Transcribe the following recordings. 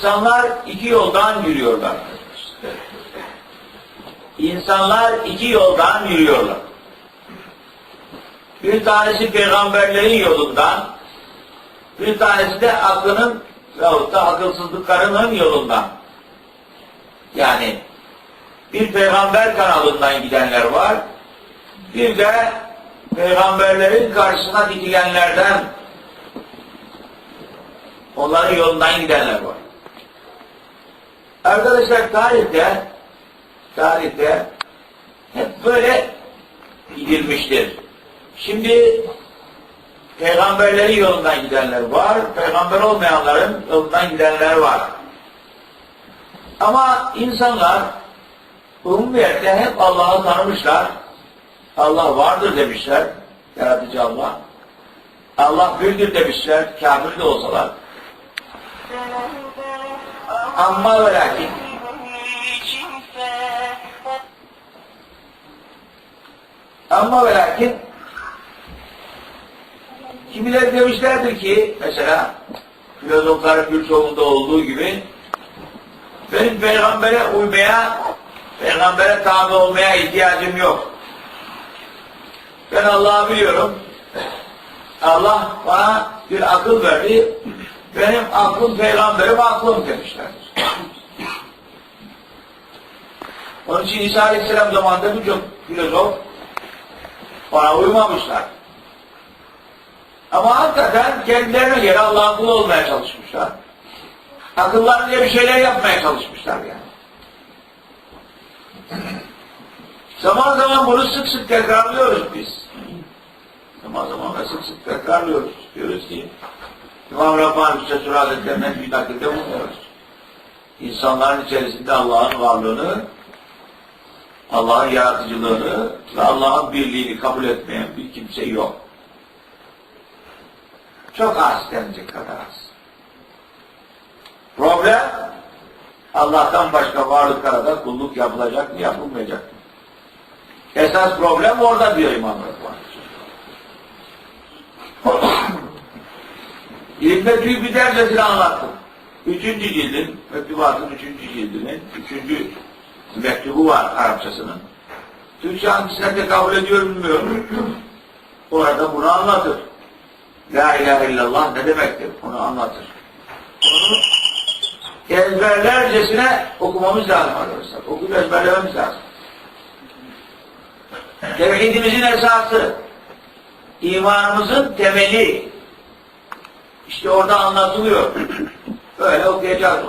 İnsanlar iki yoldan yürüyorlar. İnsanlar iki yoldan yürüyorlar. Bir tanesi peygamberlerin yolundan, bir tanesi de aklının veyahut da akılsızlıklarının yolundan. Yani bir peygamber kanalından gidenler var, bir de peygamberlerin karşısına dikilenlerden, onların yolundan gidenler var. Arkadaşlar tarihte tarihte hep böyle gidilmiştir. Şimdi peygamberlerin yolundan gidenler var, peygamber olmayanların yolundan gidenler var. Ama insanlar umumiyette hep Allah'ı tanımışlar. Allah vardır demişler, yaratıcı Allah. Allah birdir demişler, kafir de olsalar. Ve lakin ama ve lakin kimileri demişlerdir ki mesela filozofların birçoğunda olduğu gibi benim peygambere uymaya peygambere tabi olmaya ihtiyacım yok. Ben Allah'ı biliyorum. Allah bana bir akıl verdi. Benim aklım peygamberim aklım demişlerdir. Onun için İsa Aleyhisselam zamanında birçok filozof ona uymamışlar. Ama hakikaten kendilerine göre Allah'ın kulu olmaya çalışmışlar. Akıllarınca bir şeyler yapmaya çalışmışlar yani. Zaman zaman bunu sık sık tekrarlıyoruz biz. Zaman zaman da sık sık tekrarlıyoruz. Diyoruz ki İmam Rabbani Hüsnü Hazretlerinden bir nakilde bulunuyoruz. İnsanların içerisinde Allah'ın varlığını, Allah'ın yaratıcılığını ve Allah'ın birliğini kabul etmeyen bir kimse yok. Çok az denecek kadar az. Problem Allah'tan başka varlıklara da kulluk yapılacak mı yapılmayacak mı? Esas problem orada diyor İmam Rabbani. İlimde büyük bir dersesini anlattım. Üçüncü cildin, mektubatın üçüncü cildinin, üçüncü mektubu var Arapçasının. Türkçe hangisine de kabul ediyor bilmiyorum. Orada bunu anlatır. La ilahe illallah ne demektir? Onu anlatır. Onu ezberlercesine okumamız lazım arkadaşlar. Okuyup ezberlememiz lazım. Tevhidimizin esası, imanımızın temeli, işte orada anlatılıyor. Böyle okuyacağız.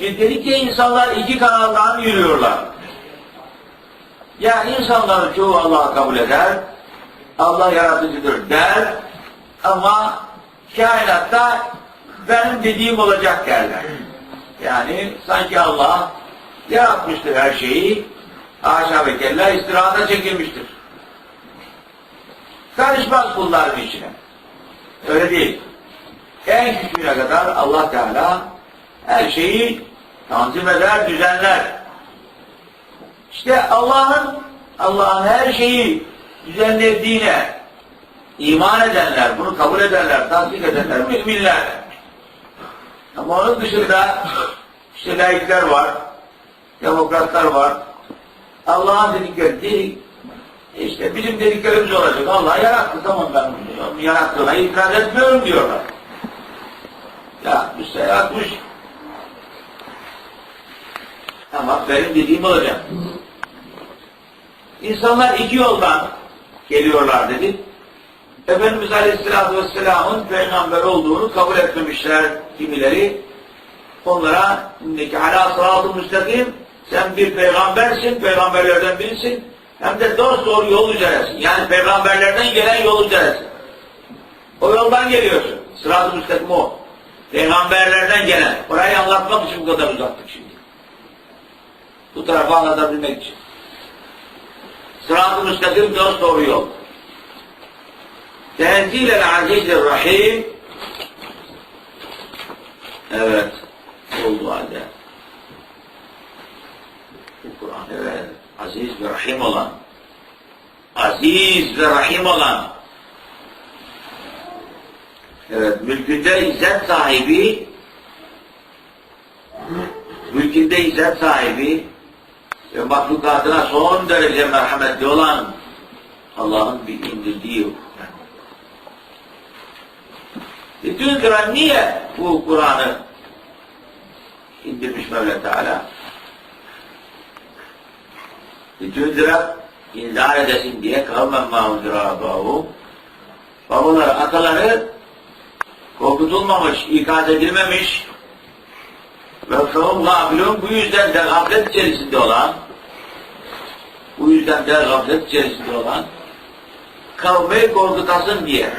E ki insanlar iki kanaldan yürüyorlar. Yani insanların çoğu Allah'ı kabul eder, Allah yaratıcıdır der ama kainatta benim dediğim olacak derler. Yani sanki Allah yaratmıştır her şeyi, haşa ve kella istirahata çekilmiştir. Karışmaz kulların içine. Öyle değil. En küçüğüne kadar Allah Teala her şeyi tanzim eder, düzenler. İşte Allah'ın Allah'ın her şeyi düzenlediğine iman edenler, bunu kabul edenler, tasdik edenler müminler. Ama onun dışında işte laikler var, demokratlar var. Allah'ın dedikleri değil, işte bizim dediklerimiz olacak. Allah yarattı tamam ben yarattığına itiraz etmiyorum diyorlar. Yaratmışsa yaratmış. Ama benim dediğim olacak. İnsanlar iki yoldan geliyorlar dedi. Efendimiz Aleyhisselatü Vesselam'ın peygamber olduğunu kabul etmemişler kimileri. Onlara indeki hala sıratı müstakim sen bir peygambersin, peygamberlerden birisin. Hem de dost doğru yol üzeresin. Yani peygamberlerden gelen yol üzeresin. O yoldan geliyorsun. Sırat-ı müstakim o. Peygamberlerden gelen. Orayı anlatmak için bu kadar uzattık şimdi. Bu tarafı anlatabilmek için. Sırat-ı müstakim dost doğru yol. Tenzil-el rahim Evet. Oldu halde. Bu Kur'an evet. Aziz ve rahim olan aziz ve rahim olan, evet, mülkünde izzet sahibi, mülkünde izzet sahibi ve mahlukatına son derece merhametli olan Allah'ın bir indirdiği bütün Kur'an niye bu Kur'an'ı indirmiş Mevla Teala? Litündire inzar edesin diye kavmen mâhundira abâhu babaları, ataları korkutulmamış, ikaz edilmemiş ve kavim gafilun bu yüzden de gaflet içerisinde olan bu yüzden de gaflet içerisinde olan kavmi korkutasın diye